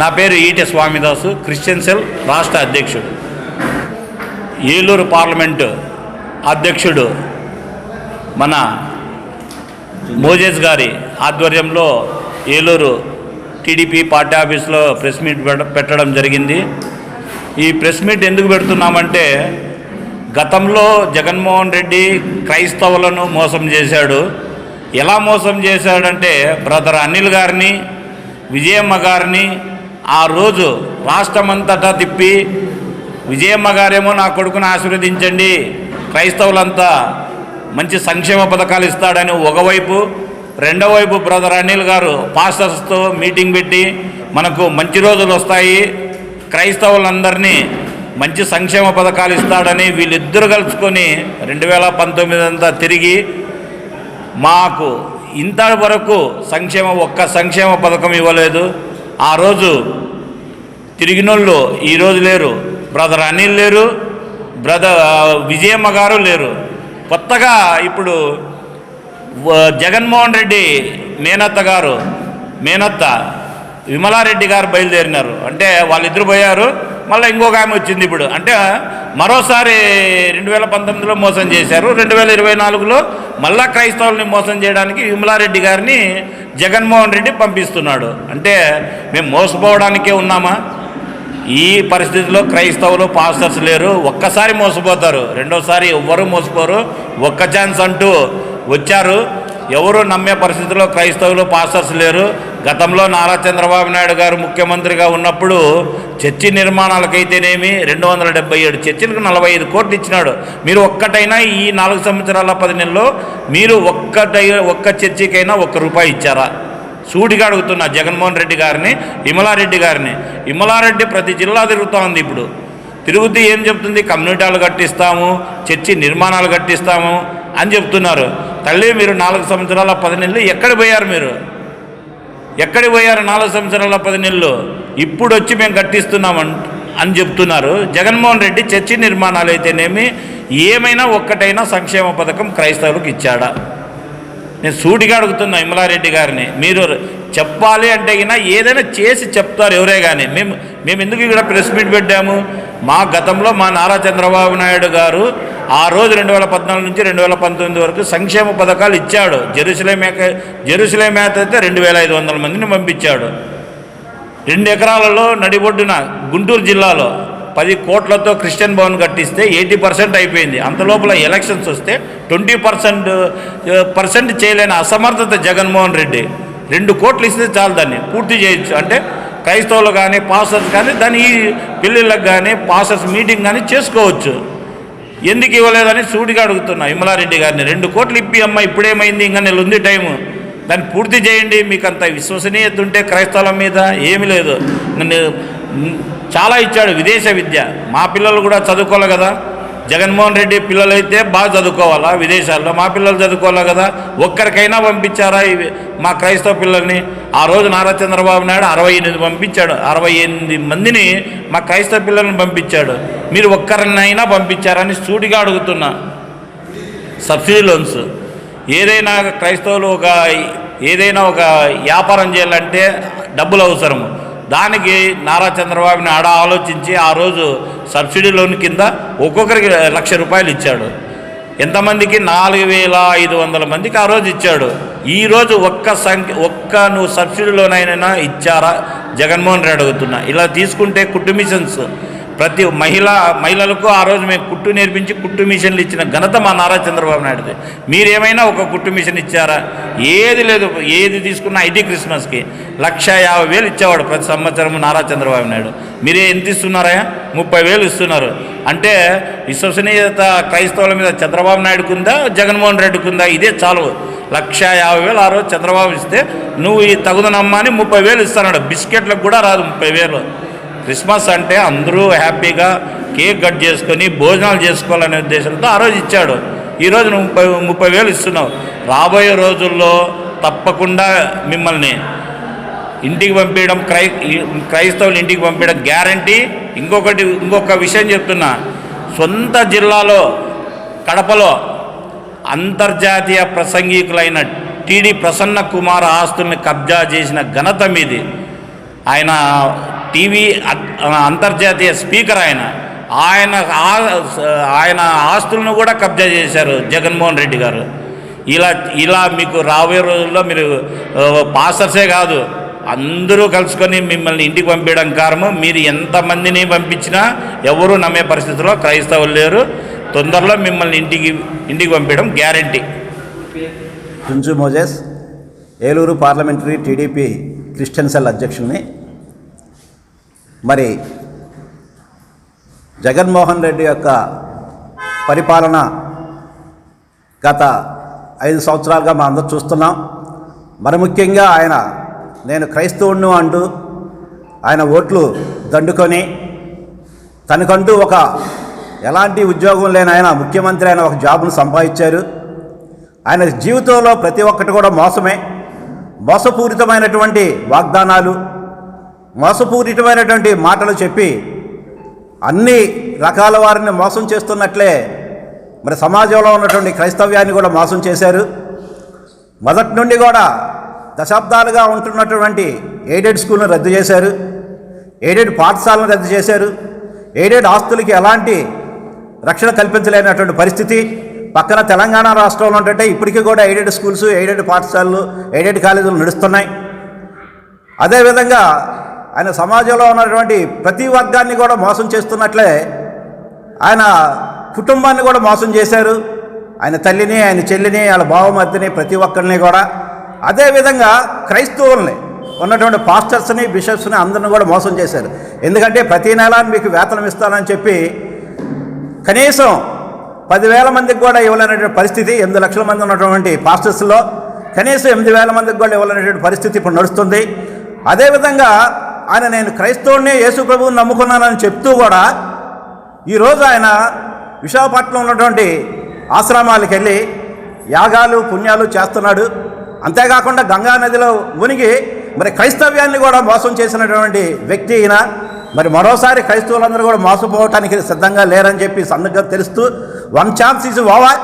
నా పేరు ఈటె Swamidas Christian cell రాష్ట్ర అధ్యక్షుడు. ఏలూరు పార్లమెంటు అధ్యక్షుడు మన మోజేస్ గారి ఆధ్వర్యంలో ఏలూరు టీడీపీ పార్టీ ఆఫీస్లో ప్రెస్ మీట్ పెట్టడం జరిగింది. ఈ ప్రెస్ మీట్ ఎందుకు పెడుతున్నామంటే గతంలో జగన్మోహన్ రెడ్డి క్రైస్తవులను మోసం చేశాడు. ఎలా మోసం చేశాడంటే బ్రదర్ అనిల్ గారిని విజయమ్మ గారిని ఆ రోజు రాష్ట్రమంతటా తిప్పి విజయమ్మ గారేమో నా కొడుకును ఆశీర్వదించండి. క్రైస్తవులంతా మంచి సంక్షేమ పథకాలు ఇస్తాడని ఒకవైపు రెండో వైపు బ్రదర్ అనిల్ గారు పాస్టర్స్తో మీటింగ్ పెట్టి మనకు మంచి రోజులు వస్తాయి. క్రైస్తవులందరినీ మంచి సంక్షేమ పథకాలు ఇస్తాడని వీళ్ళిద్దరు కలుసుకొని రెండు వేల పంతొమ్మిది అంతా తిరిగి మాకు ఇంతవరకు సంక్షేమ ఒక్క సంక్షేమ పథకం ఇవ్వలేదు. ఆ రోజు తిరిగినోళ్ళు ఈరోజు లేరు. బ్రదర్ అనిల్ లేరు. బ్రదర్ విజయమ్మ గారు లేరు. కొత్తగా ఇప్పుడు జగన్మోహన్ రెడ్డి మేనత్త గారు మేనత్త విమలారెడ్డి గారు బయలుదేరినారు. అంటే వాళ్ళిద్దరు పోయారు. మళ్ళీ ఇంకొక ఆమె వచ్చింది ఇప్పుడు. అంటే మరోసారి రెండు వేల పంతొమ్మిదిలో మోసం చేశారు. రెండు వేల ఇరవై నాలుగులో మళ్ళా క్రైస్తవుల్ని మోసం చేయడానికి విమలారెడ్డి గారిని జగన్మోహన్ రెడ్డి పంపిస్తున్నాడు. అంటే మేము మోసపోవడానికే ఉన్నామా? ఈ పరిస్థితిలో క్రైస్తవులు పాస్టర్స్ లేరు. ఒక్కసారి మోసపోతారు. రెండోసారి ఎవ్వరూ మోసపోరు. ఒక్క ఛాన్స్ అంటూ వచ్చారు. ఎవరు నమ్మే పరిస్థితిలో క్రైస్తవులు పాస్టర్స్ లేరు. గతంలో నారా చంద్రబాబు నాయుడు గారు ముఖ్యమంత్రిగా ఉన్నప్పుడు చర్చి నిర్మాణాలకైతేనేమి రెండు వందల డెబ్బై ఏడు చర్చిలకు నలభై ఐదు కోట్లు ఇచ్చినాడు. మీరు ఒక్కటైనా ఈ నాలుగు సంవత్సరాల పది నెలల్లో మీరు ఒక్కటై ఒక్క చర్చికైనా ఒక్క రూపాయి ఇచ్చారా? సూటిగా అడుగుతున్నా జగన్మోహన్ రెడ్డి గారిని విమలారెడ్డి గారిని. విమలారెడ్డి ప్రతి జిల్లా తిరుగుతూ ఉంది ఇప్పుడు. తిరుగుతూ ఏం చెప్తుంది? కమ్యూనిటీలు కట్టిస్తాము చర్చి నిర్మాణాలు కట్టిస్తాము అని చెప్తున్నారు. తల్లి మీరు నాలుగు సంవత్సరాల పది నెలలు ఎక్కడ పోయారు మీరు? ఎక్కడికి పోయారు నాలుగు సంవత్సరాల పది నెలలు ఇప్పుడు వచ్చి మేము కట్టిస్తున్నామని అని చెప్తున్నారు. జగన్మోహన్ రెడ్డి చర్చి నిర్మాణాలు అయితేనేమి ఏమైనా ఒక్కటైనా సంక్షేమ పథకం క్రైస్తవులకు ఇచ్చాడా? నేను సూటిగా అడుగుతున్నా ఇమలారెడ్డి గారిని. మీరు చెప్పాలి అంటే అయినా ఏదైనా చేసి చెప్తారు ఎవరే కానీ మేము మేము ఎందుకు ఇక్కడ ప్రెస్ మీట్ పెట్టాము? మా గతంలో మా నారా చంద్రబాబు నాయుడు గారు ఆ రోజు రెండు వేల పద్నాలుగు నుంచి రెండు వేల పంతొమ్మిది వరకు సంక్షేమ పథకాలు ఇచ్చాడు. జెరూసలేం మేక జెరూసలేం మేత అయితే రెండు వేల ఐదు వందల మందిని పంపించాడు. రెండు ఎకరాలలో నడిబొడ్డున గుంటూరు జిల్లాలో పది కోట్లతో క్రిస్టియన్ భవన్ కట్టిస్తే ఎయిటీ పర్సెంట్ అయిపోయింది. అంతలోపల ఎలక్షన్స్ వస్తే ట్వంటీ పర్సెంట్ పర్సెంట్ చేయలేని అసమర్థత జగన్మోహన్ రెడ్డి. రెండు కోట్లు ఇస్తే చాలు దాన్ని. పూర్తి చేయొచ్చు. అంటే క్రైస్తవులు కానీ పాస్టర్స్ కానీ దాని ఈ పెళ్ళిళ్ళకి కానీ పాస్టర్స్ మీటింగ్ కానీ చేసుకోవచ్చు. ఎందుకు ఇవ్వలేదని సూటిగా అడుగుతున్నా. విమలారెడ్డి గారిని రెండు కోట్లు ఇప్పి అమ్మ ఇప్పుడేమైంది? ఇంకా నెల ఉంది టైము. దాన్ని పూర్తి చేయండి మీకు అంత విశ్వసనీయత ఉంటే క్రైస్తవుల మీద ఏమీ లేదు. నన్ను చాలా ఇచ్చాడు విదేశ విద్య. మా పిల్లలు కూడా చదువుకోవాలి కదా. జగన్మోహన్ రెడ్డి పిల్లలైతే బాగా చదువుకోవాలా? విదేశాల్లో మా పిల్లలు చదువుకోవాలి కదా? ఒక్కరికైనా పంపించారా ఇవి మా క్రైస్తవ పిల్లల్ని? ఆ రోజు నారా చంద్రబాబు నాయుడు అరవై ఎనిమిది పంపించాడు. అరవై ఎనిమిది మందిని మా క్రైస్తవ పిల్లల్ని పంపించాడు. మీరు ఒక్కరినైనా పంపించారని సూటిగా అడుగుతున్నా. సబ్సిడీ లోన్స్ ఏదైనా క్రైస్తవులు ఒక ఏదైనా ఒక వ్యాపారం చేయాలంటే డబ్బులు అవసరము. దానికి నారా చంద్రబాబు నాయుడు ఆలోచించి ఆ రోజు సబ్సిడీ లోన్ కింద ఒక్కొక్కరికి లక్ష రూపాయలు ఇచ్చాడు. ఎంతమందికి? నాలుగు వేల ఐదు వందల మందికి ఆ రోజు ఇచ్చాడు. ఈరోజు ఒక్క సంఖ్య ఒక్క నువ్వు సబ్సిడీ లోనైనా ఇచ్చారా? జగన్మోహన్ రెడ్డి అడుగుతున్నా. ఇలా తీసుకుంటే కుట్టు మిషన్స్. ప్రతి మహిళ మహిళలకు ఆ రోజు మేము కుట్టు నేర్పించి కుట్టు మిషన్లు ఇచ్చిన ఘనత మా నారా చంద్రబాబు నాయుడుది. మీరేమైనా ఒక కుట్టు మిషన్ ఇచ్చారా? ఏది లేదు ఏది తీసుకున్నా ఇది క్రిస్మస్కి. లక్ష యాభై వేలు ఇచ్చేవాడు ప్రతి సంవత్సరం నారా చంద్రబాబు నాయుడు. మీరే ఎంత ఇస్తున్నారా ముప్పై వేలు ఇస్తున్నారు. అంటే విశ్వసనీయత క్రైస్తవుల మీద చంద్రబాబు నాయుడుకు ఉందా జగన్మోహన్ రెడ్డికి ఉందా ఇదే చాలు లక్ష యాభై వేలు ఆ రోజు చంద్రబాబు ఇస్తే నువ్వు ఈ తగుదనమ్మా అని ముప్పై వేలు ఇస్తాడు బిస్కెట్లకు కూడా రాదు ముప్పై వేలు. క్రిస్మస్ అంటే అందరూ హ్యాపీగా కేక్ కట్ చేసుకొని భోజనాలు చేసుకోవాలనే ఉద్దేశంతో ఆ రోజు ఇచ్చాడు. ఈరోజు నువ్వు ముప్పై ముప్పై వేలు ఇస్తున్నావు. రాబోయే రోజుల్లో తప్పకుండా మిమ్మల్ని ఇంటికి పంపించడం క్రై క్రైస్తవులు ఇంటికి పంపించడం గ్యారంటీ. ఇంకొకటి ఇంకొక విషయం చెప్తున్నా. సొంత జిల్లాలో కడపలో అంతర్జాతీయ ప్రసంగికులైన టిడి ప్రసన్న కుమార్ ఆస్తుల్ని కబ్జా చేసిన ఘనత మీది. ఆయన టీవీ అంతర్జాతీయ స్పీకర్ ఆయన. ఆయన ఆయన ఆస్తులను కూడా కబ్జా చేశారు జగన్మోహన్ రెడ్డి గారు. ఇలా ఇలా మీకు రాబోయే రోజుల్లో మీరు పాస్టర్సే కాదు అందరూ కలుసుకొని మిమ్మల్ని ఇంటికి పంపించడం కారణం మీరు ఎంతమందిని పంపించినా ఎవరు నమ్మే పరిస్థితిలో క్రైస్తవులు లేరు. తొందరలో మిమ్మల్ని ఇంటికి ఇంటికి పంపించడం guarantee. తుంజు Moses Eluru parliamentary TDP Christian cell అధ్యక్షుడిని మరి జగన్మోహన్ రెడ్డి యొక్క పరిపాలన గత ఐదు సంవత్సరాలుగా మనం అందరూ చూస్తున్నాం. మరి ముఖ్యంగా ఆయన నేను క్రైస్తవుణ్ణి అంటూ ఆయన ఓట్లు దండుకొని తనకంటూ ఒక ఎలాంటి ఉద్యోగం లేని ఆయన ముఖ్యమంత్రి అయిన ఒక జాబ్ను సంపాదించారు. ఆయన జీవితంలో ప్రతి ఒక్కటి కూడా మోసమే. మోసపూరితమైనటువంటి వాగ్దానాలు మోసపూరితమైనటువంటి మాటలు చెప్పి అన్ని రకాల వారిని మోసం చేస్తున్నట్లే. మరి సమాజంలో ఉన్నటువంటి క్రైస్తవ్యాన్ని కూడా మోసం చేశారు. మొదటి నుండి కూడా దశాబ్దాలుగా ఉంటున్నటువంటి ఎయిడెడ్ స్కూల్ను రద్దు చేశారు. ఎయిడెడ్ పాఠశాలను రద్దు చేశారు. ఎయిడెడ్ ఆస్తులకి ఎలాంటి రక్షణ కల్పించలేనటువంటి పరిస్థితి. పక్కన తెలంగాణ రాష్ట్రంలో ఉంటుంటే ఇప్పటికీ కూడా ఎయిడెడ్ స్కూల్స్ ఎయిడెడ్ పాఠశాలలు ఎయిడెడ్ కాలేజీలు నడుస్తున్నాయి. అదేవిధంగా ఆయన సమాజంలో ఉన్నటువంటి ప్రతి వర్గాన్ని కూడా మోసం చేస్తున్నట్లే ఆయన కుటుంబాన్ని కూడా మోసం చేశారు. ఆయన తల్లిని ఆయన చెల్లిని వాళ్ళ బావమర్దిని ప్రతి ఒక్కరిని కూడా. అదేవిధంగా క్రైస్తవుల్ని ఉన్నటువంటి పాస్టర్స్ని బిషప్స్ని అందరిని కూడా మోసం చేశారు. ఎందుకంటే ప్రతి నెల మీకు వేతనం ఇస్తానని చెప్పి కనీసం పదివేల మందికి కూడా ఇవ్వలేనటువంటి పరిస్థితి ఎనిమిది లక్షల మంది ఉన్నటువంటి పాస్టర్స్లో. కనీసం ఎనిమిది వేల మందికి కూడా ఇవ్వలేనటువంటి పరిస్థితి ఇప్పుడు నడుస్తుంది. అదేవిధంగా ఆయన నేను క్రైస్తవుడినే యేసు ప్రభువుని నమ్ముకున్నానని చెప్తూ కూడా ఈరోజు ఆయన విశాఖపట్నంలో ఉన్నటువంటి ఆశ్రమాలకు వెళ్ళి యాగాలు పుణ్యాలు చేస్తున్నాడు. అంతేకాకుండా గంగా నదిలో మునిగి మరి క్రైస్తవ్యాన్ని కూడా మోసం చేసినటువంటి వ్యక్తి ఈయన. మరి మరోసారి క్రైస్తవులందరూ కూడా మోసపోవటానికి సిద్ధంగా లేరని చెప్పి సందర్గా తెలుస్తూ one chance is over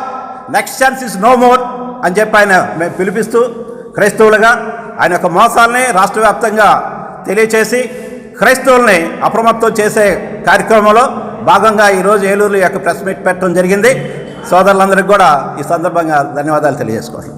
next chance is no more అని చెప్పి ఆయన మేము పిలిపిస్తూ క్రైస్తవులుగా ఆయన యొక్క మోసాలని రాష్ట్ర వ్యాప్తంగా తెలియచేసి క్రైస్తవుల్ని అప్రమత్తం చేసే కార్యక్రమంలో భాగంగా ఈరోజు ఏలూరు యొక్క ప్రెస్ మీట్ పెట్టడం జరిగింది. సోదరులందరికీ కూడా ఈ సందర్భంగా ధన్యవాదాలు తెలియజేసుకోవాలి.